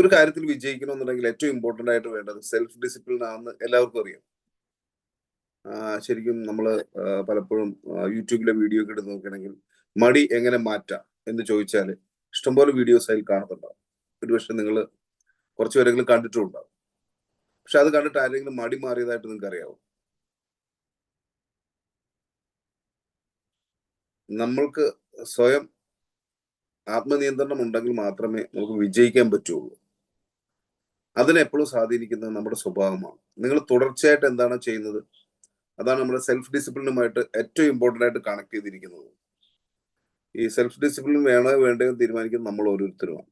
ഒരു കാര്യത്തിൽ വിജയിക്കണമെന്നുണ്ടെങ്കിൽ ഏറ്റവും ഇമ്പോർട്ടന്റ് ആയിട്ട് വേണ്ടത് സെൽഫ് ഡിസിപ്ലിൻ ആണെന്ന് എല്ലാവർക്കും അറിയാം. ശരിക്കും നമ്മൾ പലപ്പോഴും യൂട്യൂബിലെ വീഡിയോ ഒക്കെ എടുത്ത് നോക്കുകയാണെങ്കിൽ മടി എങ്ങനെ മാറ്റാം എന്ന് ചോദിച്ചാൽ ഇഷ്ടംപോലെ വീഡിയോസ് അതിൽ കാണുന്നുണ്ടാവും. ഒരുപക്ഷെ നിങ്ങൾ കുറച്ച് പേരെങ്കിലും കണ്ടിട്ടും ഉണ്ടാവും പക്ഷെ അത് കണ്ടിട്ട് ആരെങ്കിലും മടി മാറിയതായിട്ട് നിങ്ങൾക്ക് അറിയാവും? നമ്മൾക്ക് സ്വയം ആത്മനിയന്ത്രണം ഉണ്ടെങ്കിൽ മാത്രമേ നമുക്ക് വിജയിക്കാൻ പറ്റുള്ളൂ. അതിനെ എപ്പോഴും സ്വാധീനിക്കുന്നത് നമ്മുടെ സ്വഭാവമാണ്. നിങ്ങൾ തുടർച്ചയായിട്ട് എന്താണ് ചെയ്യുന്നത്? അതാണ് നമ്മുടെ സെൽഫ് ഡിസിപ്ലിനുമായിട്ട് ഏറ്റവും ഇമ്പോർട്ടന്റ് ആയിട്ട് കണക്ട് ചെയ്തിരിക്കുന്നത്. ഈ സെൽഫ് ഡിസിപ്ലിൻ വേണോ വേണ്ടയോ തീരുമാനിക്കുന്നത് നമ്മൾ ഓരോരുത്തരുമാണ്.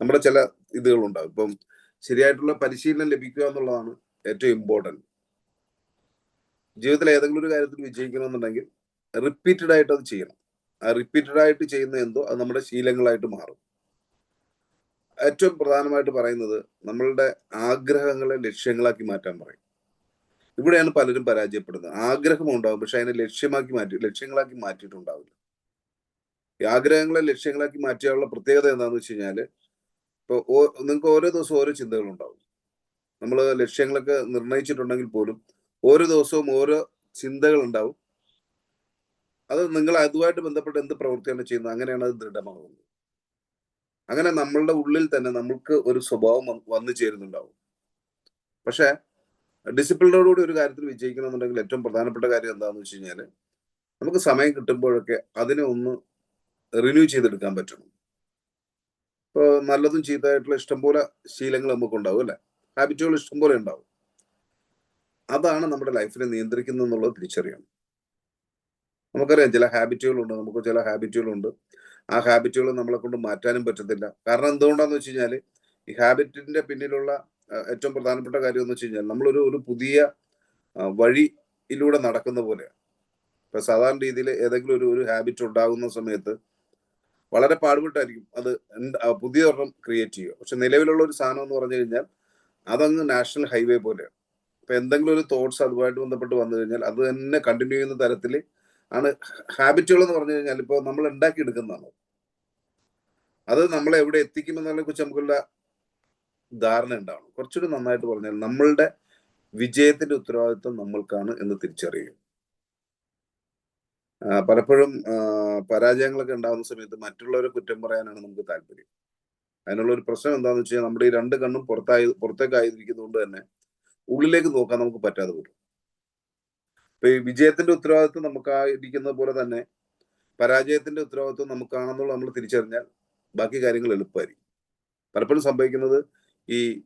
നമ്മുടെ ചില ഇതുകളുണ്ടാവും. ഇപ്പം ശരിയായിട്ടുള്ള പരിശീലനം ലഭിക്കുക എന്നുള്ളതാണ് ഏറ്റവും ഇമ്പോർട്ടന്റ് ജീവിതത്തിൽ ഏതെങ്കിലും ഒരു കാര്യത്തിൽ വിജയിക്കണമെന്നുണ്ടെങ്കിൽ റിപ്പീറ്റഡ് ആയിട്ട് അത് ചെയ്യണം. ആ റിപ്പീറ്റഡ് ആയിട്ട് ചെയ്യുന്ന എന്തോ അത് നമ്മുടെ ശീലങ്ങളായിട്ട് മാറും. ഏറ്റവും പ്രധാനമായിട്ട് പറയുന്നത് നമ്മളുടെ ആഗ്രഹങ്ങളെ ലക്ഷ്യങ്ങളാക്കി മാറ്റാൻ പറയും. ഇവിടെയാണ് പലരും പരാജയപ്പെടുന്നത്. ആഗ്രഹം ഉണ്ടാവും പക്ഷെ അതിനെ ലക്ഷ്യമാക്കി മാറ്റി ലക്ഷ്യങ്ങളാക്കി മാറ്റിയിട്ടുണ്ടാവില്ല. ഈ ആഗ്രഹങ്ങളെ ലക്ഷ്യങ്ങളാക്കി മാറ്റിയാലുള്ള പ്രത്യേകത എന്താണെന്ന് വെച്ച് കഴിഞ്ഞാൽ ഇപ്പൊ നിങ്ങൾക്ക് ഓരോ ദിവസവും ഓരോ ചിന്തകളുണ്ടാവും. നമ്മൾ ലക്ഷ്യങ്ങളൊക്കെ നിർണയിച്ചിട്ടുണ്ടെങ്കിൽ പോലും ഓരോ ദിവസവും ഓരോ ചിന്തകൾ ഉണ്ടാവും അത് നിങ്ങൾ അതുമായിട്ട് ബന്ധപ്പെട്ട് എന്ത് പ്രവൃത്തിയാണ് ചെയ്യുന്നത്? അങ്ങനെയാണ് അത് ദൃഢമാകുന്നത്. അങ്ങനെ നമ്മളുടെ ഉള്ളിൽ തന്നെ നമ്മൾക്ക് ഒരു സ്വഭാവം വന്നു ചേരുന്നുണ്ടാവും. പക്ഷെ ഡിസിപ്ലിനോടുകൂടി ഒരു കാര്യത്തിൽ വിജയിക്കണമെന്നുണ്ടെങ്കിൽ ഏറ്റവും പ്രധാനപ്പെട്ട കാര്യം എന്താണെന്ന് വെച്ച് കഴിഞ്ഞാൽ നമുക്ക് സമയം കിട്ടുമ്പോഴൊക്കെ അതിനെ ഒന്ന് റിന്യൂ ചെയ്തെടുക്കാൻ പറ്റണം. ഇപ്പോൾ നല്ലതും ചീത്തയായിട്ടുള്ള ഇഷ്ടംപോലെ ശീലങ്ങൾ നമുക്ക് ഉണ്ടാവും അല്ലെ ഹാബിറ്റുകൾ ഇഷ്ടംപോലെ ഉണ്ടാവും. അതാണ് നമ്മുടെ ലൈഫിനെ നിയന്ത്രിക്കുന്നത് എന്നുള്ളത് തിരിച്ചറിയണം. നമുക്കറിയാം ചില ഹാബിറ്റുകളുണ്ട് നമുക്ക് ചില ഹാബിറ്റുകളുണ്ട് ആ ഹാബിറ്റുകൾ നമ്മളെ കൊണ്ട് മാറ്റാനും പറ്റത്തില്ല. കാരണം എന്തുകൊണ്ടാന്ന് വെച്ച് കഴിഞ്ഞാൽ ഈ ഹാബിറ്റിന്റെ പിന്നിലുള്ള ഏറ്റവും പ്രധാനപ്പെട്ട കാര്യം എന്ന് വെച്ച് കഴിഞ്ഞാൽ നമ്മളൊരു ഒരു പുതിയ വഴിയിലൂടെ നടക്കുന്ന പോലെയാണ് ഇപ്പൊ സാധാരണ രീതിയിൽ ഏതെങ്കിലും ഒരു ഒരു ഹാബിറ്റ് ഉണ്ടാകുന്ന സമയത്ത് വളരെ പാടുപെട്ടായിരിക്കും അത് പുതിയ ഒരെണ്ണം ക്രിയേറ്റ് ചെയ്യുക. പക്ഷെ നിലവിലുള്ള ഒരു സാധനം എന്ന് പറഞ്ഞു കഴിഞ്ഞാൽ അതങ്ങ് നാഷണൽ ഹൈവേ പോലെയാണ് ഇപ്പൊ എന്തെങ്കിലും ഒരു തോട്ട്സ് അതുമായിട്ട് ബന്ധപ്പെട്ട് വന്നു കഴിഞ്ഞാൽ അത് തന്നെ കണ്ടിന്യൂ ചെയ്യുന്ന തരത്തിൽ ആണ് ഹാബിറ്റുകൾ എന്ന് പറഞ്ഞു കഴിഞ്ഞാൽ ഇപ്പോൾ നമ്മൾ ഉണ്ടാക്കി എടുക്കുന്നതാണ് അത് നമ്മളെ എവിടെ എത്തിക്കുമെന്നതിനെ കുറിച്ച് നമുക്കുള്ള ധാരണ ഉണ്ടാവണം. കുറച്ചുകൂടി നന്നായിട്ട് പറഞ്ഞാൽ നമ്മളുടെ വിജയത്തിന്റെ ഉത്തരവാദിത്വം നമ്മൾക്കാണ് എന്ന് തിരിച്ചറിയും പലപ്പോഴും പരാജയങ്ങളൊക്കെ ഉണ്ടാകുന്ന സമയത്ത് മറ്റുള്ളവരെ കുറ്റം പറയാനാണ് നമുക്ക് താല്പര്യം. അതിനുള്ള ഒരു പ്രശ്നം എന്താണെന്ന് വെച്ച് കഴിഞ്ഞാൽ നമ്മുടെ ഈ രണ്ട് കണ്ണും പുറത്തായി പുറത്തേക്കായിരിക്കുന്നതുകൊണ്ട് തന്നെ ഉള്ളിലേക്ക് നോക്കാൻ നമുക്ക് പറ്റാതെ വരും. ഇപ്പൊ ഈ വിജയത്തിന്റെ ഉത്തരവാദിത്വം നമുക്കായിരിക്കുന്ന പോലെ തന്നെ പരാജയത്തിന്റെ ഉത്തരവാദിത്വം നമുക്കാണെന്നുള്ള നമ്മൾ തിരിച്ചറിഞ്ഞാൽ ബാക്കി കാര്യങ്ങൾ എളുപ്പമായിരിക്കും. പലപ്പോഴും സംഭവിക്കുന്നത് ഈ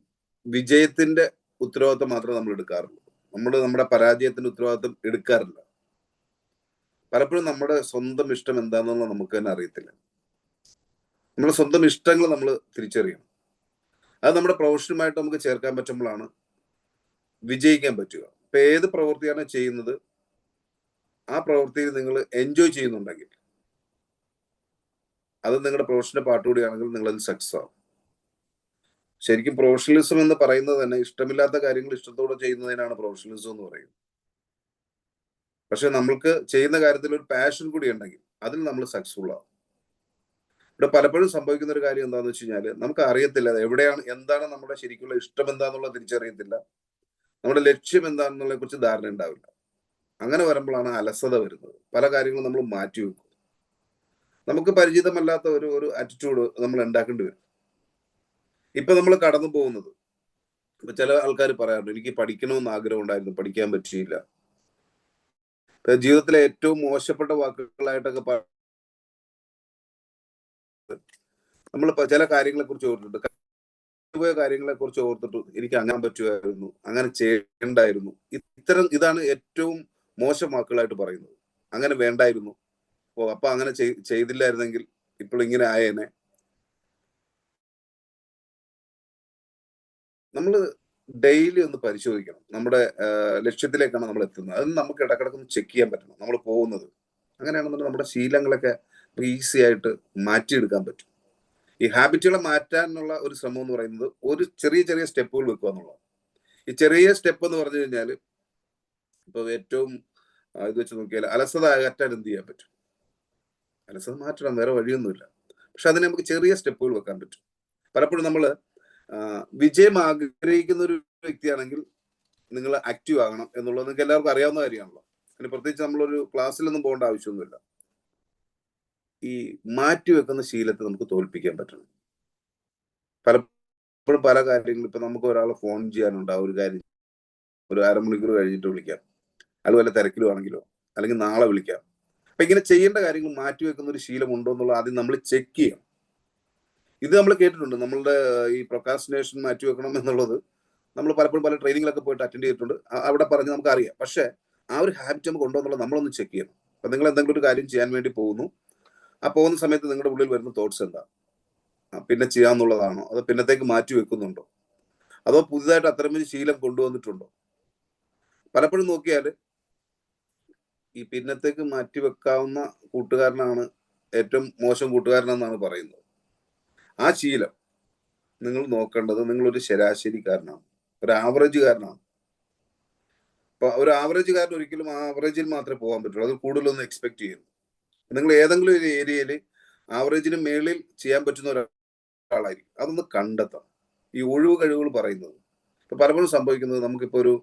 വിജയത്തിന്റെ ഉത്തരവാദിത്വം മാത്രമേ നമ്മൾ എടുക്കാറുള്ളൂ. നമ്മൾ നമ്മുടെ പരാജയത്തിന്റെ ഉത്തരവാദിത്വം എടുക്കാറില്ല. പലപ്പോഴും നമ്മുടെ സ്വന്തം ഇഷ്ടം എന്താണെന്നുള്ള നമുക്ക് തന്നെ അറിയത്തില്ല. നമ്മുടെ സ്വന്തം ഇഷ്ടങ്ങൾ നമ്മൾ തിരിച്ചറിയണം. അത് നമ്മുടെ പ്രൊഫഷനുമായിട്ട് നമുക്ക് ചേർക്കാൻ പറ്റുമ്പോഴാണ് വിജയിക്കാൻ പറ്റുക. ഇപ്പൊ ഏത് പ്രവൃത്തിയാണ് ചെയ്യുന്നത്? ആ പ്രവൃത്തിയിൽ നിങ്ങൾ എൻജോയ് ചെയ്യുന്നുണ്ടെങ്കിൽ അത് നിങ്ങളുടെ പ്രൊഫഷന്റെ പാട്ടുകൂടിയാണെങ്കിൽ നിങ്ങൾ അതിൽ സക്സസ് ആവും. ശരിക്കും പ്രൊഫഷണലിസം എന്ന് പറയുന്നത് തന്നെ ഇഷ്ടമില്ലാത്ത കാര്യങ്ങൾ ഇഷ്ടത്തോടെ ചെയ്യുന്നതിനാണ് പ്രൊഫഷണലിസം എന്ന് പറയുന്നത്. പക്ഷെ നമ്മൾക്ക് ചെയ്യുന്ന കാര്യത്തിൽ ഒരു പാഷൻ കൂടി ഉണ്ടെങ്കിൽ അതിൽ നമ്മൾ സക്സസ്ഫുൾ ആവും. ഇവിടെ പലപ്പോഴും സംഭവിക്കുന്ന ഒരു കാര്യം എന്താണെന്ന് വെച്ച് കഴിഞ്ഞാൽ നമുക്ക് അറിയത്തില്ല എവിടെയാണ് എന്താണ് നമ്മുടെ ശരിക്കുള്ള ഇഷ്ടം എന്താണെന്നുള്ളത് തിരിച്ചറിയത്തില്ല. നമ്മുടെ ലക്ഷ്യം എന്താണെന്നുള്ളതിനെ കുറിച്ച് ധാരണ ഉണ്ടാവില്ല. അങ്ങനെ വരുമ്പോഴാണ് അലസത വരുന്നത്. പല കാര്യങ്ങളും നമ്മൾ മാറ്റി വെക്കും. നമുക്ക് പരിചിതമല്ലാത്ത ഒരു ഒരു ആറ്റിറ്റ്യൂഡ് നമ്മൾ ഉണ്ടാക്കേണ്ടി വരും. ഇപ്പൊ നമ്മൾ കടന്നു പോകുന്നത്. ഇപ്പൊ ചില ആൾക്കാർ പറയാറുണ്ട് എനിക്ക് പഠിക്കണമെന്ന് ആഗ്രഹം ഉണ്ടായിരുന്നു പഠിക്കാൻ പറ്റിയില്ല. ജീവിതത്തിലെ ഏറ്റവും മോശപ്പെട്ട വാക്കുകളായിട്ടൊക്കെ നമ്മൾ ചില കാര്യങ്ങളെ കുറിച്ച് ഓർത്തിട്ട് പോയ കാര്യങ്ങളെ കുറിച്ച് ഓർത്തിട്ട് എനിക്ക് അങ്ങനെ പറ്റുമായിരുന്നു അങ്ങനെ ചെയ്യണ്ടായിരുന്നു. ഇത്തരം ഇതാണ് ഏറ്റവും മോശം വാക്കുകളായിട്ട് പറയുന്നത്. അങ്ങനെ വേണ്ടായിരുന്നു. ഓ അപ്പൊ അങ്ങനെ ചെയ്- ചെയ്തില്ലായിരുന്നെങ്കിൽ ഇപ്പോൾ ഇങ്ങനെ ആയേനെ. നമ്മൾ ഡെയിലി ഒന്ന് പരിശോധിക്കണം. നമ്മുടെ ലക്ഷ്യത്തിലേക്കാണ് നമ്മൾ എത്തുന്നത്. അത് നമുക്ക് ഇടക്കിടക്ക് ഒന്ന് ചെക്ക് ചെയ്യാൻ പറ്റണം. നമ്മൾ പോകുന്നത്. അങ്ങനെയാണെന്നുണ്ടെങ്കിൽ നമ്മുടെ ശീലങ്ങളൊക്കെ ഈസി ആയിട്ട് മാറ്റിയെടുക്കാൻ പറ്റും. ഈ ഹാബിറ്റുകളെ മാറ്റാനുള്ള ഒരു ശ്രമം എന്ന് പറയുന്നത് ഒരു ചെറിയ ചെറിയ സ്റ്റെപ്പുകൾ വെക്കുക എന്നുള്ളതാണ്. ഈ ചെറിയ സ്റ്റെപ്പ് എന്ന് പറഞ്ഞു കഴിഞ്ഞാൽ ഇപ്പൊ ഏറ്റവും ഇത് വെച്ച് നോക്കിയാൽ അലസത അകറ്റാൻ എന്ത് ചെയ്യാൻ പറ്റും? അലസത മാറ്റണം വേറെ വഴിയൊന്നുമില്ല. പക്ഷെ അതിനെ നമുക്ക് ചെറിയ സ്റ്റെപ്പുകൾ വെക്കാൻ പറ്റും. പലപ്പോഴും നമ്മൾ വിജയം ആഗ്രഹിക്കുന്ന ഒരു വ്യക്തിയാണെങ്കിൽ നിങ്ങൾ ആക്റ്റീവ് ആകണം എന്നുള്ളത് നിങ്ങൾക്ക് എല്ലാവർക്കും അറിയാവുന്ന കാര്യമാണല്ലോ. അതിന് പ്രത്യേകിച്ച് നമ്മളൊരു ക്ലാസ്സിലൊന്നും പോകേണ്ട ആവശ്യമൊന്നുമില്ല. ഈ മാറ്റി വെക്കുന്ന ശീലത്തെ നമുക്ക് തോൽപ്പിക്കാൻ പറ്റണം. പലപ്പോഴും പല കാര്യങ്ങളും ഇപ്പൊ നമുക്ക് ഒരാളെ ഫോൺ ചെയ്യാനുണ്ട് ആ ഒരു കാര്യം. ഒരു അരമണിക്കൂർ കഴിഞ്ഞിട്ട് വിളിക്കാം. അതുപോലെ തിരക്കിലുവാണെങ്കിലോ അല്ലെങ്കിൽ നാളെ വിളിക്കാം. അപ്പൊ ഇങ്ങനെ ചെയ്യേണ്ട കാര്യങ്ങൾ മാറ്റിവെക്കുന്ന ഒരു ശീലം ഉണ്ടോ എന്നുള്ളത് ആദ്യം നമ്മൾ ചെക്ക് ചെയ്യണം. ഇത് നമ്മൾ കേട്ടിട്ടുണ്ട്. നമ്മളുടെ ഈ പ്രൊക്കാസിനേഷൻ മാറ്റി വെക്കണം എന്നുള്ളത് നമ്മൾ പലപ്പോഴും പല ട്രെയിനിങ്ങിലൊക്കെ പോയിട്ട് അറ്റൻഡ് ചെയ്തിട്ടുണ്ട്. അവിടെ പറഞ്ഞ് നമുക്ക് അറിയാം പക്ഷെ ആ ഒരു ഹാബിറ്റ് നമുക്ക് ഉണ്ടോ എന്നുള്ളത് നമ്മളൊന്ന് ചെക്ക് ചെയ്യണം. അപ്പൊ നിങ്ങൾ എന്തെങ്കിലും ഒരു കാര്യം ചെയ്യാൻ വേണ്ടി പോകുന്നു. ആ പോകുന്ന സമയത്ത് നിങ്ങളുടെ ഉള്ളിൽ വരുന്ന തോട്ട്സ് എന്താ? പിന്നെ ചെയ്യാന്നുള്ളതാണോ അതോ പിന്നത്തേക്ക് മാറ്റി വെക്കുന്നുണ്ടോ? അതോ പുതുതായിട്ട് അത്തരമൊരു ശീലം കൊണ്ടുവന്നിട്ടുണ്ടോ? പലപ്പോഴും നോക്കിയാൽ ഈ പിന്നത്തേക്ക് മാറ്റി വെക്കാവുന്ന കൂട്ടുകാരനാണ് ഏറ്റവും മോശം കൂട്ടുകാരനെന്നാണ് പറയുന്നത്. ആ ശീലം നിങ്ങൾ നോക്കേണ്ടത് നിങ്ങളൊരു ശരാശരിക്കാരനാണ്. ഒരു ആവറേജുകാരനാണ് അപ്പൊ ഒരു ആവറേജുകാരൻ ഒരിക്കലും ആവറേജിൽ മാത്രമേ പോകാൻ പറ്റുള്ളൂ. അത് കൂടുതലൊന്നും എക്സ്പെക്ട് ചെയ്യുന്നു നിങ്ങൾ ഏതെങ്കിലും ഒരു ഏരിയയിൽ ആവറേജിന് മേളിൽ ചെയ്യാൻ പറ്റുന്ന ഒരാളായിരിക്കും. അതൊന്ന് കണ്ടെത്താം ഈ ഒഴിവ് കഴിവുകൾ പറയുന്നത്. ഇപ്പൊ പലപ്പോഴും സംഭവിക്കുന്നത് നമുക്കിപ്പോ ഒരു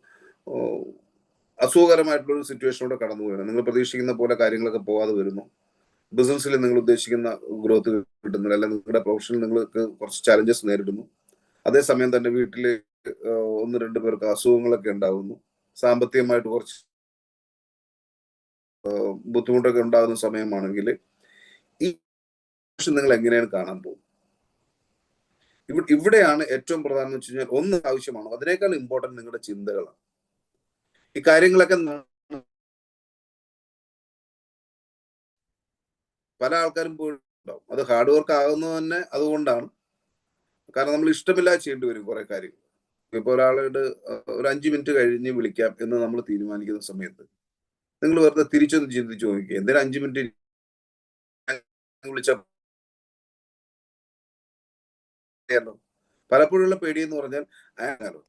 അസുഖകരമായിട്ടുള്ള ഒരു സിറ്റുവേഷനിലൂടെ കടന്നു പോവുകയാണ്. നിങ്ങൾ പ്രതീക്ഷിക്കുന്ന പോലെ കാര്യങ്ങളൊക്കെ പോവാതെ വരുന്നു. ബിസിനസ്സിൽ നിങ്ങൾ ഉദ്ദേശിക്കുന്ന ഗ്രോത്ത് കിട്ടുന്നില്ല. അല്ലെങ്കിൽ നിങ്ങളുടെ പ്രൊഫഷനിൽ നിങ്ങൾക്ക് കുറച്ച് ചാലഞ്ചസ് നേരിടുന്നു. അതേസമയം തന്നെ വീട്ടിൽ ഒന്ന് രണ്ട് പേർക്ക് അസുഖങ്ങളൊക്കെ ഉണ്ടാകുന്നു സാമ്പത്തികമായിട്ട് കുറച്ച് ബുദ്ധിമുട്ടൊക്കെ ഉണ്ടാകുന്ന സമയമാണെങ്കിൽ ഈ നിങ്ങൾ എങ്ങനെയാണ് കാണാൻ പോകും ഇവിടെയാണ് ഏറ്റവും പ്രധാനം എന്ന് വെച്ച് കഴിഞ്ഞാൽ ഒന്ന് ആവശ്യമാണ്. അതിനേക്കാൾ ഇമ്പോർട്ടന്റ് നിങ്ങളുടെ ചിന്തകളാണ്. ഈ കാര്യങ്ങളൊക്കെ പല ആൾക്കാരും പോയിട്ടുണ്ടാവും. അത് ഹാർഡ് വർക്ക് ആകുന്നത് തന്നെ അതുകൊണ്ടാണ്. കാരണം നമ്മൾ ഇഷ്ടമില്ലാതെ ചെയ്യേണ്ടി വരും കുറെ കാര്യങ്ങൾ. ഇപ്പൊ ഒരാളോട് ഒരു അഞ്ചു മിനിറ്റ് കഴിഞ്ഞ് വിളിക്കാം എന്ന് നമ്മൾ തീരുമാനിക്കുന്ന സമയത്ത് നിങ്ങൾ വെറുതെ തിരിച്ചൊന്ന് ചിന്തിച്ചു നോക്കിക്കുക എന്തിനാ അഞ്ചു മിനിറ്റ് വിളിച്ച പലപ്പോഴുള്ള പേടിയെന്ന് പറഞ്ഞാൽ അയാളോ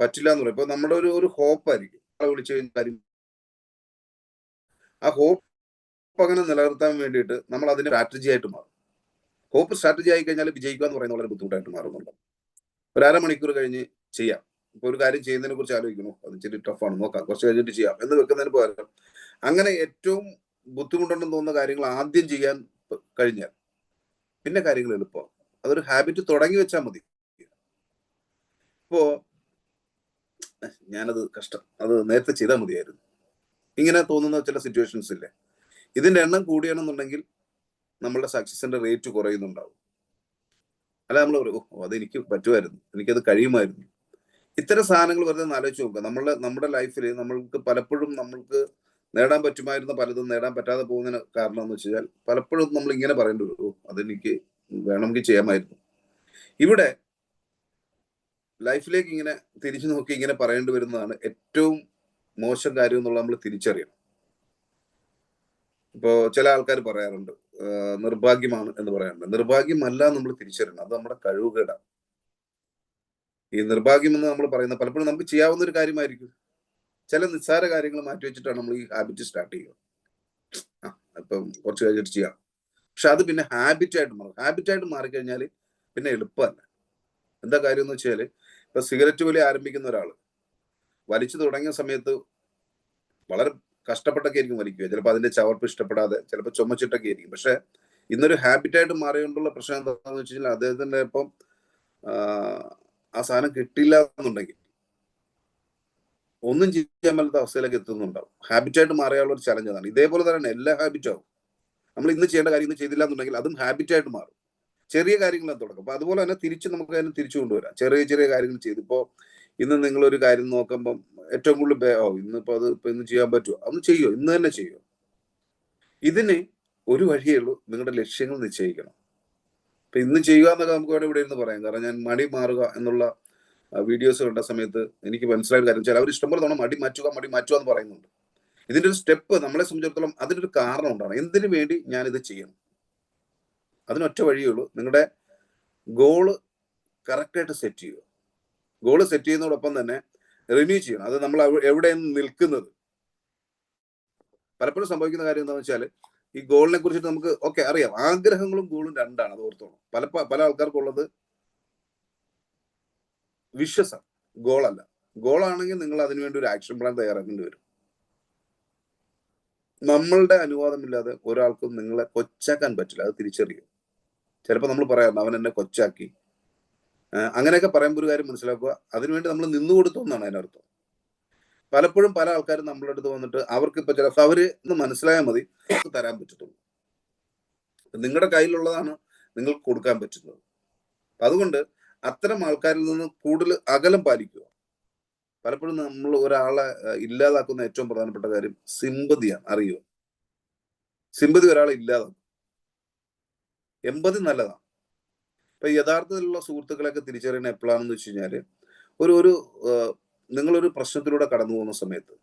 പറ്റില്ല എന്ന് പറയും. ഇപ്പൊ നമ്മുടെ ഒരു ഒരു ഹോപ്പായിരിക്കും. ആളെ ആ ഹോപ്പ് അങ്ങനെ നിലനിർത്താൻ വേണ്ടിയിട്ട് നമ്മൾ അതിന് സ്ട്രാറ്റജി ആയിട്ട് മാറും. ഹോപ്പ് സ്ട്രാറ്റജി ആയി കഴിഞ്ഞാൽ വിജയിക്കുക എന്ന് പറയുന്നത് വളരെ ബുദ്ധിമുട്ടായിട്ട് മാറുന്നുണ്ട്. ഒരു അരമണിക്കൂർ കഴിഞ്ഞ് ചെയ്യാം. ഇപ്പൊ ഒരു കാര്യം ചെയ്യുന്നതിനെ കുറിച്ച് ആലോചിക്കണോ? അത് ഇച്ചിരി ടഫാണ് നോക്കാം. കുറച്ച് കഴിഞ്ഞിട്ട് ചെയ്യാം. എന്ന് വെക്കുന്നതിന് പകരം അങ്ങനെ ഏറ്റവും ബുദ്ധിമുട്ടുണ്ടെന്ന് തോന്നുന്ന കാര്യങ്ങൾ ആദ്യം ചെയ്യാൻ കഴിഞ്ഞാൽ പിന്നെ കാര്യങ്ങൾ എളുപ്പമാണ്. അതൊരു ഹാബിറ്റ് തുടങ്ങി വെച്ചാൽ മതി. ഇപ്പോ "ഏഹ്, ഞാനത് കഷ്ടം. അത് നേരത്തെ ചെയ്താൽ മതിയായിരുന്നു. ഇങ്ങനെ തോന്നുന്ന ചില സിറ്റുവേഷൻസ് ഇല്ലേ? ഇതിന്റെ എണ്ണം കൂടിയാണെന്നുണ്ടെങ്കിൽ നമ്മളുടെ സക്സസിന്റെ റേറ്റ് കുറയുന്നുണ്ടാവും. അല്ല നമ്മൾ പറയും ഓ അതെനിക്ക് പറ്റുമായിരുന്നു. എനിക്കത് കഴിയുമായിരുന്നു. ഇത്തരം സാധനങ്ങൾ വെറുതെ ആലോചിച്ച് നോക്കുക. നമ്മളെ നമ്മുടെ ലൈഫിൽ നമ്മൾക്ക് പലപ്പോഴും നമ്മൾക്ക് നേടാൻ പറ്റുമായിരുന്ന പലതും നേടാൻ പറ്റാതെ പോകുന്നതിന് കാരണം എന്ന് വെച്ചാൽ പലപ്പോഴും നമ്മൾ ഇങ്ങനെ പറയേണ്ടി വരും. "ഓ, അതെനിക്ക് വേണമെങ്കിൽ ചെയ്യാമായിരുന്നു. ഇവിടെ ലൈഫിലേക്ക് ഇങ്ങനെ തിരിച്ചു നോക്കി ഇങ്ങനെ പറയേണ്ടി വരുന്നതാണ് ഏറ്റവും മോശം കാര്യം എന്നുള്ള നമ്മൾ തിരിച്ചറിയണം. ഇപ്പോ ചില ആൾക്കാർ പറയാറുണ്ട് നിർഭാഗ്യമാണ് എന്ന് പറയാറുണ്ട്. നിർഭാഗ്യമല്ല നമ്മൾ തിരിച്ചറിയണം. അത് നമ്മുടെ കഴിവുകേടാണ്. ഈ നിർഭാഗ്യം എന്ന് നമ്മൾ പറയുന്ന പലപ്പോഴും നമുക്ക് ചെയ്യാവുന്ന ഒരു കാര്യമായിരിക്കും. ചില നിസ്സാര കാര്യങ്ങൾ മാറ്റി വെച്ചിട്ടാണ് നമ്മൾ ഈ ഹാബിറ്റ് സ്റ്റാർട്ട് ചെയ്യുക. ആ ഇപ്പം കുറച്ച് കഴിഞ്ഞിട്ട് ചെയ്യാം. പക്ഷെ അത് പിന്നെ ഹാബിറ്റായിട്ട് മാറും. ഹാബിറ്റായിട്ട് മാറിക്കഴിഞ്ഞാൽ പിന്നെ എളുപ്പമല്ല. എന്താ കാര്യം എന്ന് വെച്ചാൽ ഇപ്പൊ സിഗരറ്റ് വലി ആരംഭിക്കുന്ന ഒരാൾ വലിച്ചു തുടങ്ങിയ സമയത്ത് വളരെ കഷ്ടപ്പെട്ടൊക്കെ ആയിരിക്കും വലിക്കുക. ചിലപ്പോൾ അതിന്റെ ചവർപ്പ് ഇഷ്ടപ്പെടാതെ ചിലപ്പോൾ ചുമച്ചിട്ടൊക്കെ ആയിരിക്കും. പക്ഷെ ഇന്നൊരു ഹാബിറ്റായിട്ട് മാറിയോണ്ടുള്ള പ്രശ്നം എന്താണെന്ന് വെച്ച് കഴിഞ്ഞാൽ അദ്ദേഹത്തിന്റെ ഇപ്പം ആ, സാധനം കിട്ടില്ല എന്നുണ്ടെങ്കിൽ ഒന്നും ചെയ്യാൻ മേലാത്ത അവസ്ഥയിലേക്ക് എത്തുന്നുണ്ടാവും. ഹാബിറ്റായിട്ട് മാറിയാലുള്ള ഒരു ചലഞ്ച് അതാണ്. ഇതേപോലെ തന്നെ എല്ലാ ഹാബിറ്റും ആവും. നമ്മൾ ഇന്ന് ചെയ്യേണ്ട കാര്യം ഇന്ന് ചെയ്തില്ല എന്നുണ്ടെങ്കിൽ അതും ഹാബിറ്റായിട്ട് മാറും. ചെറിയ കാര്യങ്ങളാണ് തുടക്കം. അപ്പൊ അതുപോലെ തന്നെ തിരിച്ച് നമുക്ക് അതിനെ തിരിച്ചു കൊണ്ടുവരാം. ചെറിയ ചെറിയ കാര്യങ്ങൾ ചെയ്ത്. ഇപ്പോ ഇന്ന് നിങ്ങൾ ഒരു കാര്യം നോക്കുമ്പം ഏറ്റവും കൂടുതൽ ഓ ഇന്നിപ്പോ അത് ഇപ്പൊ ഇന്ന് ചെയ്യാൻ പറ്റുമോ അന്ന് ചെയ്യോ? ഇന്ന് തന്നെ ചെയ്യോ? ഇതിന് ഒരു വഴിയേ ഉള്ളൂ നിങ്ങളുടെ ലക്ഷ്യങ്ങൾ നിശ്ചയിക്കണം. ഇപ്പൊ ഇന്ന് ചെയ്യുക എന്നൊക്കെ നമുക്ക് വേണം ഇവിടെ ഇരുന്ന് പറയാം. കാരണം ഞാൻ മടി മാറുക എന്നുള്ള വീഡിയോസ് കണ്ട സമയത്ത് എനിക്ക് മനസ്സിലായ കാര്യം വെച്ചാൽ അവർ ഇഷ്ടംപോലെ തവണ മടി മാറ്റുക മടി മാറ്റുക എന്ന് പറയുന്നുണ്ട്. ഇതിന്റെ ഒരു സ്റ്റെപ്പ് നമ്മളെ സംബന്ധിച്ചിടത്തോളം അതിനൊരു കാരണം ഉണ്ടാണ് എന്തിനു വേണ്ടി ഞാൻ ഇത് ചെയ്യണം? അതിനൊറ്റ വഴിയേ ഉള്ളൂ. നിങ്ങളുടെ ഗോൾ കറക്റ്റായിട്ട് സെറ്റ് ചെയ്യുക. ഗോൾ സെറ്റ് ചെയ്യുന്നതോടൊപ്പം തന്നെ റിന്യൂ ചെയ്യണം. അത് നമ്മൾ എവിടെയാണ് നിൽക്കുന്നത്? പലപ്പോഴും സംഭവിക്കുന്ന കാര്യം എന്താണെന്ന് വെച്ചാൽ ഈ ഗോളിനെ കുറിച്ചിട്ട് നമുക്ക് ഓക്കെ അറിയാം. ആഗ്രഹങ്ങളും ഗോളും രണ്ടാണ് അത് ഓർത്തോണം പല പല ആൾക്കാർക്കുള്ളത് വിശ്വസം ഗോളല്ല ഗോളാണെങ്കിൽ നിങ്ങൾ അതിനുവേണ്ടി ഒരു ആക്ഷൻ പ്ലാൻ തയ്യാറാക്കേണ്ടി വരും. നമ്മളുടെ അനുവാദമില്ലാതെ ഒരാൾക്കും നിങ്ങളെ കൊച്ചാക്കാൻ പറ്റില്ല. അത് തിരിച്ചറിയും ചിലപ്പോൾ നമ്മൾ പറയാറുണ്ട് അവൻ എന്നെ കൊച്ചാക്കി. അങ്ങനെയൊക്കെ പറയുമ്പോൾ ഒരു കാര്യം മനസ്സിലാക്കുക. അതിനുവേണ്ടി നമ്മൾ നിന്നു കൊടുത്തു എന്നാണ് അതിനർത്ഥം. പലപ്പോഴും പല ആൾക്കാരും നമ്മളുടെ അടുത്ത് വന്നിട്ട് അവർക്ക് ഇപ്പൊ ചില അവർ ഒന്ന് മനസ്സിലായാൽ മതി തരാൻ പറ്റത്തുള്ളൂ. നിങ്ങളുടെ കയ്യിലുള്ളതാണ് നിങ്ങൾക്ക് കൊടുക്കാൻ പറ്റുന്നത്. അതുകൊണ്ട് അത്തരം ആൾക്കാരിൽ നിന്ന് കൂടുതൽ അകലം പാലിക്കുക. പലപ്പോഴും നമ്മൾ ഒരാളെ ഇല്ലാതാക്കുന്ന ഏറ്റവും പ്രധാനപ്പെട്ട കാര്യം സിമ്പതിയാണ് അറിയുക. സിമ്പതി ഒരാളെ ഇല്ലാതാക്കും. എമ്പതി നല്ലതാണ് ഇപ്പൊ യഥാർത്ഥത്തിലുള്ള സുഹൃത്തുക്കളെയൊക്കെ തിരിച്ചറിയണ എപ്പോഴാണെന്ന് വെച്ച് കഴിഞ്ഞാൽ ഒരു ഒരു നിങ്ങളൊരു പ്രശ്നത്തിലൂടെ കടന്നു പോകുന്ന സമയത്ത്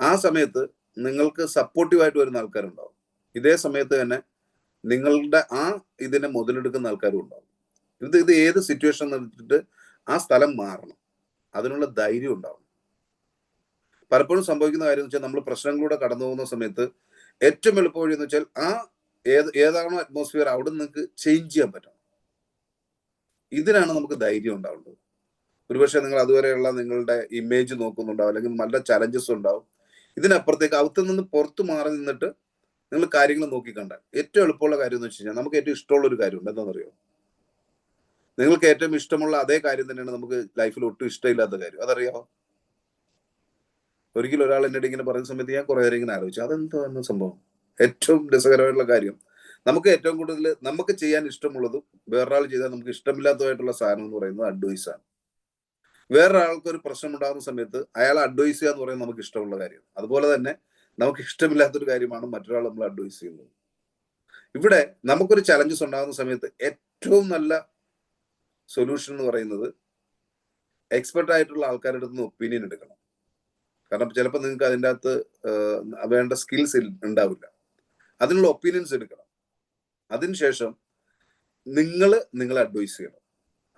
ആ സമയത്ത് നിങ്ങൾക്ക് സപ്പോർട്ടീവായിട്ട് വരുന്ന ആൾക്കാരുണ്ടാവും. ഇതേ സമയത്ത് തന്നെ നിങ്ങളുടെ ആ ഇതിനെ മുതലെടുക്കുന്ന ആൾക്കാരും ഉണ്ടാവും. ഇത് ഇത് ഏത് സിറ്റുവേഷൻ എടുത്തിട്ട് ആ സ്ഥലം മാറണം. അതിനുള്ള ധൈര്യം ഉണ്ടാവും പലപ്പോഴും സംഭവിക്കുന്ന കാര്യം എന്ന് വെച്ചാൽ നമ്മൾ പ്രശ്നങ്ങളിലൂടെ കടന്നു പോകുന്ന സമയത്ത് ഏറ്റവും എളുപ്പ വഴി എന്ന് വെച്ചാൽ ആ ഏത് ഏതാണോ അറ്റ്മോസ്ഫിയർ അവിടെ നിങ്ങൾക്ക് ചേഞ്ച് ചെയ്യാൻ പറ്റണം. ഇതിനാണ് നമുക്ക് ധൈര്യം ഉണ്ടാവേണ്ടത്. ഒരുപക്ഷെ നിങ്ങൾ അതുവരെയുള്ള നിങ്ങളുടെ ഇമേജ് നോക്കുന്നുണ്ടാവും അല്ലെങ്കിൽ നല്ല ചലഞ്ചസ് ഉണ്ടാവും. ഇതിനപ്പുറത്തേക്ക് അകത്തു നിന്ന് പുറത്തു മാറി നിന്നിട്ട് നിങ്ങൾ കാര്യങ്ങൾ നോക്കിക്കണ്ടാൽ ഏറ്റവും എളുപ്പമുള്ള കാര്യം എന്ന് വെച്ച് കഴിഞ്ഞാൽ നമുക്ക് ഏറ്റവും ഇഷ്ടമുള്ള ഒരു കാര്യമുണ്ട്. എന്താണെന്നറിയോ? നിങ്ങൾക്ക് ഏറ്റവും ഇഷ്ടമുള്ള അതേ കാര്യം തന്നെയാണ് നമുക്ക് ലൈഫിൽ ഒട്ടും ഇഷ്ടമില്ലാത്ത കാര്യം. അതറിയാമോ ഒരിക്കലും ഒരാൾ എന്നോട് ഇങ്ങനെ പറയുന്ന സമയത്ത് ഞാൻ കുറെ നേരം ഇങ്ങനെ ആലോചിച്ചു. അതെന്തോ എന്ന സംഭവം? ഏറ്റവും രസകരമായിട്ടുള്ള കാര്യം. നമുക്ക് ഏറ്റവും കൂടുതൽ നമുക്ക് ചെയ്യാൻ ഇഷ്ടമുള്ളതും വേറൊരാൾ ചെയ്താൽ നമുക്ക് ഇഷ്ടമില്ലാത്തതായിട്ടുള്ള സാധനം എന്ന് പറയുന്നത് അഡ്വൈസ് ആണ്. വേറൊരാൾക്ക് ഒരു പ്രശ്നം ഉണ്ടാകുന്ന സമയത്ത് അയാൾ അഡ്വൈസ് ചെയ്യുക എന്ന് പറയുന്നത് നമുക്ക് ഇഷ്ടമുള്ള കാര്യം. അതുപോലെ തന്നെ നമുക്ക് ഇഷ്ടമില്ലാത്തൊരു കാര്യമാണ് മറ്റൊരാൾ നമ്മൾ അഡ്വൈസ് ചെയ്യുന്നത്. ഇവിടെ നമുക്കൊരു ചലഞ്ചസ് ഉണ്ടാകുന്ന സമയത്ത് ഏറ്റവും നല്ല സൊല്യൂഷൻ എന്ന് പറയുന്നത് എക്സ്പെർട്ട് ആയിട്ടുള്ള ആൾക്കാരുടെ നിന്ന് ഒപ്പീനിയൻ എടുക്കണം. കാരണം ചിലപ്പോൾ നിങ്ങൾക്ക് അതിന്റെ അകത്ത് വേണ്ട സ്കിൽസ് ഉണ്ടാവില്ല. അതിനുള്ള ഒപ്പീനിയൻസ് എടുക്കണം. അതിനുശേഷം നിങ്ങൾ നിങ്ങളെ അഡ്വൈസ് ചെയ്യണം.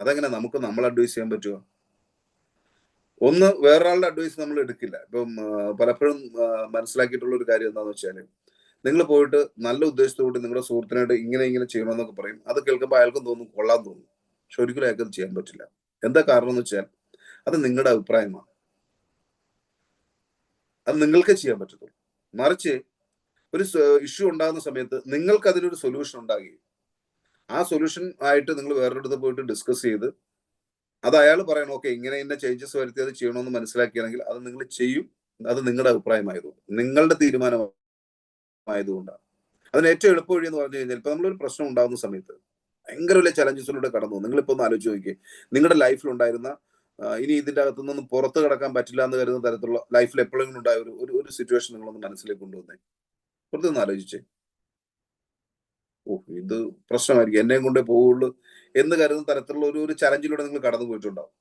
അതെങ്ങനെ നമുക്ക് നമ്മൾ അഡ്വൈസ് ചെയ്യാൻ പറ്റുമോ ഒന്ന് വേറൊരാളുടെ അഡ്വൈസ് നമ്മൾ എടുക്കില്ല. ഇപ്പം പലപ്പോഴും മനസ്സിലാക്കിയിട്ടുള്ള ഒരു കാര്യം എന്താണെന്ന് വെച്ചാൽ നിങ്ങൾ പോയിട്ട് നല്ല ഉദ്ദേശത്തോട് നിങ്ങളുടെ സുഹൃത്തിനായിട്ട് ഇങ്ങനെ ഇങ്ങനെ ചെയ്യണമെന്നൊക്കെ പറയും. അത് കേൾക്കുമ്പോൾ അയാൾക്കും തോന്നും കൊള്ളാൻ തോന്നും. പക്ഷെ ഒരിക്കലും അയാൾക്ക് അത് ചെയ്യാൻ പറ്റില്ല. എന്താ കാരണം എന്ന് വെച്ചാൽ അത് നിങ്ങളുടെ അഭിപ്രായമാണ്. അത് നിങ്ങൾക്ക് ചെയ്യാൻ പറ്റത്തുള്ളൂ. മറിച്ച് ഒരു ഇഷ്യൂ ഉണ്ടാകുന്ന സമയത്ത് നിങ്ങൾക്ക് അതിനൊരു സൊല്യൂഷൻ ഉണ്ടാകി. ആ സൊല്യൂഷൻ ആയിട്ട് നിങ്ങൾ വേറൊരിടത്ത് പോയിട്ട് ഡിസ്കസ് ചെയ്ത് അത് അയാൾ പറയണം ഓക്കെ ഇങ്ങനെ ഇന്ന ചേഞ്ചസ് വരുത്തി അത് ചെയ്യണമെന്ന് മനസ്സിലാക്കിയാണെങ്കിൽ അത് നിങ്ങൾ ചെയ്യും. അത് നിങ്ങളുടെ അഭിപ്രായമായതുകൊണ്ട് നിങ്ങളുടെ തീരുമാനമായതുകൊണ്ടാണ്. അതിന് ഏറ്റവും എളുപ്പ വഴി എന്ന് പറഞ്ഞു കഴിഞ്ഞാൽ ഇപ്പൊ നമ്മളൊരു പ്രശ്നം ഉണ്ടാകുന്ന സമയത്ത് ഭയങ്കര വലിയ ചലഞ്ചസിലൂടെ കടന്നു നിങ്ങളിപ്പോ ഒന്ന് ആലോചിച്ച് നോക്കിയേ നിങ്ങളുടെ ലൈഫിൽ ഉണ്ടായിരുന്ന ഇനി ഇതിന്റെ അകത്തു നിന്ന് പുറത്ത് കടക്കാൻ പറ്റില്ല എന്ന് കരുതുന്ന തരത്തിലുള്ള ലൈഫിൽ എപ്പോഴെങ്കിലും ഉണ്ടായ ഒരു ഒരു- സിറ്റുവേഷൻ നിങ്ങളൊന്ന് മനസ്സിലേക്ക് കൊണ്ടുവന്നേ. വെറുതെ ഒന്ന് ആലോചിച്ചേ. ഓ ഇത് പ്രശ്നമായിരിക്കും. എന്നെയും കൊണ്ടേ പോവുള്ളൂ എന്ന് കരുതുന്ന തരത്തിലുള്ള ഒരു ഒരു ചലഞ്ചിലൂടെ നിങ്ങൾ കടന്നു പോയിട്ടുണ്ടാവും.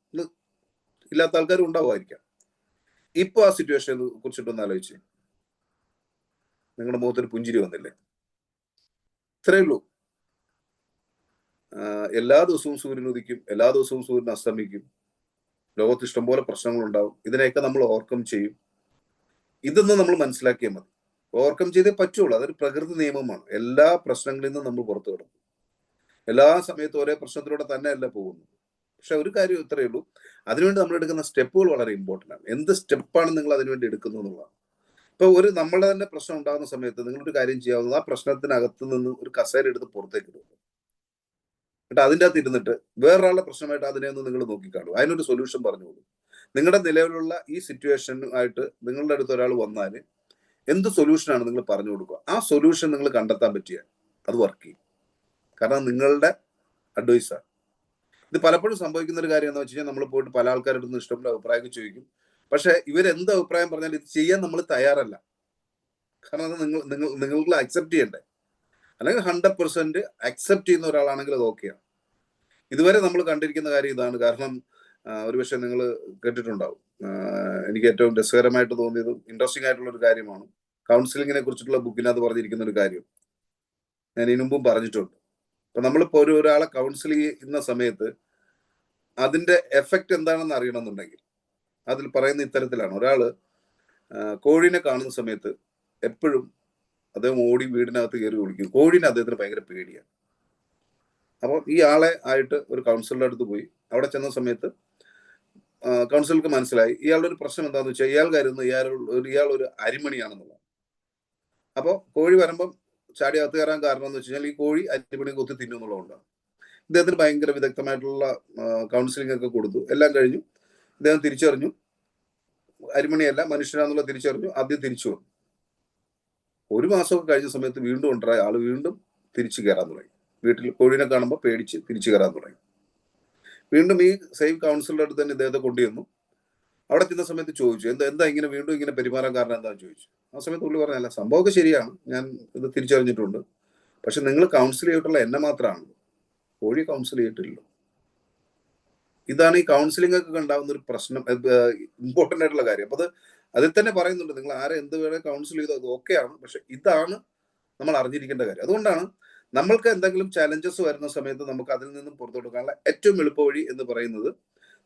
ഇല്ലാത്ത ആൾക്കാരും ഉണ്ടാവുമായിരിക്കാം. ഇപ്പൊ ആ സിറ്റുവേഷനെ കുറിച്ചിട്ടൊന്ന് ആലോചിച്ച്. നിങ്ങളുടെ മുഖത്തൊരു പുഞ്ചിരി വന്നില്ലേ? ഇത്രയേ ഉള്ളൂ. എല്ലാ ദിവസവും സൂര്യൻ ഉദിക്കും എല്ലാ ദിവസവും സൂര്യൻ അസ്തമിക്കും. ലോകത്ത് ഇഷ്ടംപോലെ പ്രശ്നങ്ങളുണ്ടാവും. ഇതിനെയൊക്കെ നമ്മൾ ഓവർകം ചെയ്യും. ഇതൊന്നും നമ്മൾ മനസ്സിലാക്കിയാൽ മതി. ഓവർകം ചെയ്തേ പറ്റുള്ളൂ. അതൊരു പ്രകൃതി നിയമമാണ്. എല്ലാ പ്രശ്നങ്ങളിൽ നിന്നും നമ്മൾ പുറത്തു കിടക്കും എല്ലാ സമയത്തും ഒരേ പ്രശ്നത്തിലൂടെ തന്നെയല്ല പോകുന്നത്. പക്ഷെ ഒരു കാര്യം ഇത്രയേ ഉള്ളൂ. അതിനുവേണ്ടി നമ്മൾ എടുക്കുന്ന സ്റ്റെപ്പുകൾ വളരെ ഇമ്പോർട്ടന്റ് ആണ്. എന്ത് സ്റ്റെപ്പാണ് നിങ്ങൾ അതിനുവേണ്ടി എടുക്കുന്നത് എന്നുള്ളതാണ്. ഇപ്പൊ ഒരു നമ്മളെ തന്നെ പ്രശ്നം ഉണ്ടാകുന്ന സമയത്ത് നിങ്ങളൊരു കാര്യം ചെയ്യാവുന്നത് ആ പ്രശ്നത്തിനകത്ത് നിന്ന് ഒരു കസേര എടുത്ത് പുറത്തേക്ക് ഇടുക. എന്നിട്ട് അതിന്റെ അകത്ത് ഇരുന്നിട്ട് വേറൊരാളുടെ പ്രശ്നമായിട്ട് അതിനെ ഒന്ന് നിങ്ങൾ നോക്കിക്കാണും അതിനൊരു സൊല്യൂഷൻ പറഞ്ഞു പറഞ്ഞോളൂ നിങ്ങളുടെ നിലവിലുള്ള ഈ സിറ്റുവേഷനുമായിട്ട് നിങ്ങളുടെ അടുത്ത് ഒരാൾ വന്നാൽ എന്ത് സൊല്യൂഷനാണ് നിങ്ങൾ പറഞ്ഞു കൊടുക്കുക? ആ സൊല്യൂഷൻ നിങ്ങൾ കണ്ടെത്താൻ പറ്റിയ അത് വർക്ക് ചെയ്യും. കാരണം നിങ്ങളുടെ അഡ്വൈസാണ് ഇത് പലപ്പോഴും സംഭവിക്കുന്ന ഒരു കാര്യം എന്ന് വെച്ച് കഴിഞ്ഞാൽ നമ്മൾ പോയിട്ട് പല ആൾക്കാരുടെ നിന്ന് ഇഷ്ടമുള്ള അഭിപ്രായം ചോദിക്കും. പക്ഷെ ഇവരെന്ത് അഭിപ്രായം പറഞ്ഞാലും ഇത് ചെയ്യാൻ നമ്മൾ തയ്യാറല്ല. കാരണം അത് നിങ്ങൾ നിങ്ങൾ നിങ്ങൾക്ക് അക്സെപ്റ്റ് ചെയ്യണ്ടേ? അല്ലെങ്കിൽ ഹൺഡ്രഡ് പെർസെന്റ് അക്സെപ്റ്റ് ചെയ്യുന്ന ഒരാളാണെങ്കിൽ അത് ഓക്കെയാണ് ഇതുവരെ നമ്മൾ കണ്ടിരിക്കുന്ന കാര്യം ഇതാണ്. കാരണം ഒരുപക്ഷെ നിങ്ങൾ കേട്ടിട്ടുണ്ടാവും. എനിക്ക് ഏറ്റവും രസകരമായിട്ട് തോന്നിയതും ഇൻട്രസ്റ്റിംഗ് ആയിട്ടുള്ള ഒരു കാര്യമാണ് കൗൺസിലിങ്ങിനെ കുറിച്ചിട്ടുള്ള ബുക്കിനകത്ത് പറഞ്ഞിരിക്കുന്ന ഒരു കാര്യം. ഞാൻ ഇതിനു മുമ്പും പറഞ്ഞിട്ടുണ്ട്. അപ്പൊ നമ്മളിപ്പോ ഒരു ഒരാളെ കൗൺസിലിംഗ് ചെയ്യുന്ന സമയത്ത് അതിന്റെ എഫക്റ്റ് എന്താണെന്ന് അറിയണമെന്നുണ്ടെങ്കിൽ അതിൽ പറയുന്ന ഇത്തരത്തിലാണ്. ഒരാൾ കോഴിനെ കാണുന്ന സമയത്ത് എപ്പോഴും അദ്ദേഹം ഓടി വീടിനകത്ത് കയറി വിളിക്കും കോഴിനെ അദ്ദേഹത്തിന് ഭയങ്കര പേടിയാണ്. അപ്പം ഈ ആളെ ആയിട്ട് ഒരു കൗൺസിലറുടെ അടുത്ത് പോയി. അവിടെ ചെന്ന സമയത്ത് കൗൺസിലർക്ക് മനസ്സിലായി. ഇയാളുടെ ഒരു പ്രശ്നം എന്താണെന്ന് വെച്ചാൽ ഇയാൾ കരുതുന്നത് ഇയാൾ ഇയാൾ ഒരു അരിമണിയാണെന്നുള്ളത് അപ്പോൾ കോഴി വരുമ്പം ചാടി അകത്ത് കയറാൻ കാരണം എന്ന് വെച്ച് കഴിഞ്ഞാൽ ഈ കോഴി അരിമണി കൊത്തി തിന്നു എന്നുള്ളതുകൊണ്ടാണ്. ഇദ്ദേഹത്തിന് ഭയങ്കര വിദഗ്ധമായിട്ടുള്ള കൗൺസിലിംഗ് ഒക്കെ കൊടുത്തു. എല്ലാം കഴിഞ്ഞു. ഇദ്ദേഹം തിരിച്ചറിഞ്ഞു. അരിമണിയല്ല മനുഷ്യനാന്നുള്ള തിരിച്ചറിഞ്ഞു. ആദ്യം തിരിച്ചു വന്നു. ഒരു മാസമൊക്കെ കഴിഞ്ഞ സമയത്ത് വീണ്ടും ഉണ്ടായ. ആൾ വീണ്ടും തിരിച്ചു കയറാൻ തുടങ്ങി. വീട്ടിൽ കോഴിനെ കാണുമ്പോൾ പേടിച്ച് തിരിച്ചു കയറാൻ തുടങ്ങി. വീണ്ടും ഈ സെയിം കൗൺസിലറുടെ അടുത്ത് തന്നെ ഇദ്ദേഹത്തെ കൊണ്ടുവന്നു അവിടെ ചെന്ന സമയത്ത് ചോദിച്ചു എന്താ എന്താ ഇങ്ങനെ വീണ്ടും ഇങ്ങനെ പെരുമാറാൻ കാരണം എന്താണെന്ന് ചോദിച്ചു? ആ സമയത്ത് ഉള്ളി പറഞ്ഞല്ല സംഭവമൊക്കെ ശരിയാണ്. ഞാൻ ഇത് തിരിച്ചറിഞ്ഞിട്ടുണ്ട്. പക്ഷെ നിങ്ങൾ കൗൺസിൽ ചെയ്തിട്ടുള്ള എന്നെ മാത്രമാണ്. കോഴി കൗൺസിൽ ചെയ്തിട്ടില്ലല്ലോ ഇതാണ് ഈ കൗൺസിലിംഗ് ഒക്കെ ഉണ്ടാകുന്ന ഒരു പ്രശ്നം ഇമ്പോർട്ടന്റ് ആയിട്ടുള്ള കാര്യം. അപ്പൊ അത് അതിൽ തന്നെ പറയുന്നുണ്ട് നിങ്ങൾ ആരെ എന്ത് വേണേ കൗൺസിൽ ചെയ്തോ അത് ആണ്. പക്ഷെ ഇതാണ് നമ്മൾ അറിഞ്ഞിരിക്കേണ്ട കാര്യം. അതുകൊണ്ടാണ് നമ്മൾക്ക് എന്തെങ്കിലും ചലഞ്ചസ് വരുന്ന സമയത്ത് നമുക്ക് അതിൽ നിന്നും പുറത്തു കൊടുക്കാനുള്ള ഏറ്റവും എളുപ്പവഴി എന്ന് പറയുന്നത്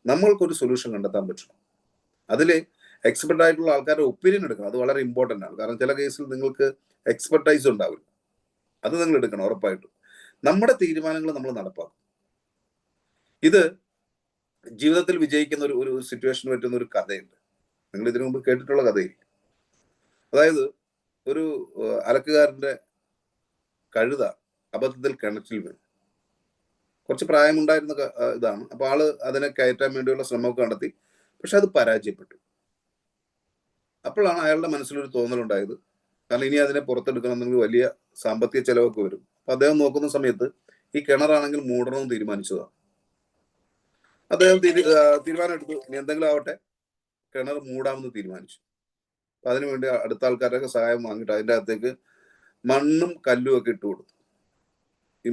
നമ്മൾക്കൊരു സൊല്യൂഷൻ കണ്ടെത്താൻ പറ്റണം അതിൽ എക്സ്പെർട്ട് ആയിട്ടുള്ള ആൾക്കാരുടെ ഒപ്പീനിയൻ എടുക്കണം. അത് വളരെ ഇമ്പോർട്ടന്റ് ആണ്. കാരണം ചില കേസിൽ നിങ്ങൾക്ക് എക്സ്പെർട്ടൈസ് ഉണ്ടാവില്ല. അത് നിങ്ങൾ എടുക്കണം ഉറപ്പായിട്ടും. നമ്മുടെ തീരുമാനങ്ങൾ നമ്മൾ നടപ്പാക്കും. ഇത് ജീവിതത്തിൽ വിജയിക്കുന്ന ഒരു ഒരു സിറ്റുവേഷൻ പറ്റുന്ന ഒരു കഥയുണ്ട്. നിങ്ങൾ ഇതിനു മുമ്പ് കേട്ടിട്ടുള്ള കഥയിൽ അതായത് ഒരു അലക്കുകാരന്റെ കഴുത അബദ്ധത്തിൽ കിണറ്റിൽ വീണു. കുറച്ച് പ്രായമുണ്ടായിരുന്ന ഇതാണ്. അപ്പൊ ആൾ അതിനെ കയറ്റാൻ വേണ്ടിയുള്ള ശ്രമമൊക്കെ നടത്തി. പക്ഷെ അത് പരാജയപ്പെട്ടു. അപ്പോഴാണ് അയാളുടെ മനസ്സിലൊരു തോന്നലുണ്ടായത്. കാരണം ഇനി അതിനെ പുറത്തെടുക്കണമെന്നുണ്ടെങ്കിൽ വലിയ സാമ്പത്തിക ചെലവൊക്കെ വരും. അപ്പൊ അദ്ദേഹം നോക്കുന്ന സമയത്ത് ഈ കിണറാണെങ്കിൽ മൂടണമെന്ന് തീരുമാനിച്ചതാണ്. അദ്ദേഹം തീരുമാനം എടുത്തു ഇനി എന്തെങ്കിലും ആവട്ടെ കിണർ മൂടാമെന്ന് തീരുമാനിച്ചു. അപ്പൊ അതിനുവേണ്ടി അടുത്ത ആൾക്കാരൊക്കെ സഹായം വാങ്ങിയിട്ട് അതിന്റെ അകത്തേക്ക് മണ്ണും കല്ലും ഒക്കെ ഇട്ട് കൊടുത്തു ഈ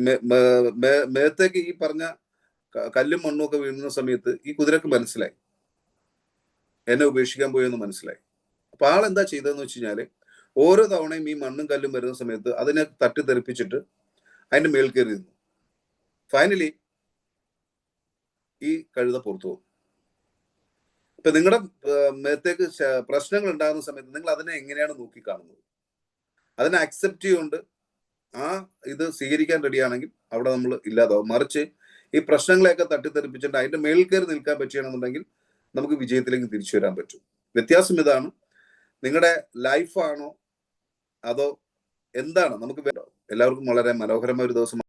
മേത്തേക്ക് ഈ പറഞ്ഞ കല്ലും മണ്ണും ഒക്കെ വീഴുന്ന സമയത്ത് ഈ കുതിരക്ക് മനസ്സിലായി. എന്നെ ഉപേക്ഷിക്കാൻ പോയെന്ന് മനസ്സിലായി. അപ്പൊ ആൾ എന്താ ചെയ്തതെന്ന് വെച്ച് കഴിഞ്ഞാൽ ഓരോ തവണയും ഈ മണ്ണും കല്ലും വരുന്ന സമയത്ത് അതിനെ തട്ടി തട്ടിത്തെറിപ്പിച്ചിട്ട് അതിന്റെ മേൽ കയറി നിന്നു. ഫൈനലി ഈ കഴുത പുറത്തു പോകും ഇപ്പൊ നിങ്ങളുടെ മേത്തേക്ക് പ്രശ്നങ്ങൾ ഉണ്ടാകുന്ന സമയത്ത് നിങ്ങൾ അതിനെ എങ്ങനെയാണ് നോക്കി കാണുന്നത് അതിനെ അക്സെപ്റ്റ് ചെയ്യുകൊണ്ട് ആ ഇത് സ്വീകരിക്കാൻ റെഡിയാണെങ്കിൽ അവിടെ നമ്മൾ ഇല്ലാതാവും. മറിച്ച് ഈ പ്രശ്നങ്ങളെയൊക്കെ തട്ടിത്തെറിപ്പിച്ചിട്ട് അതിന്റെ മേളിൽ കയറി നിൽക്കാൻ പറ്റുകയാണെന്നുണ്ടെങ്കിൽ നമുക്ക് വിജയത്തിലേക്ക് തിരിച്ചു വരാൻ പറ്റും. വ്യത്യാസം ഇതാണ്. നിങ്ങളുടെ ലൈഫാണോ അതോ എന്താണ്? നമുക്ക് എല്ലാവർക്കും വളരെ മനോഹരമായ ഒരു ദിവസം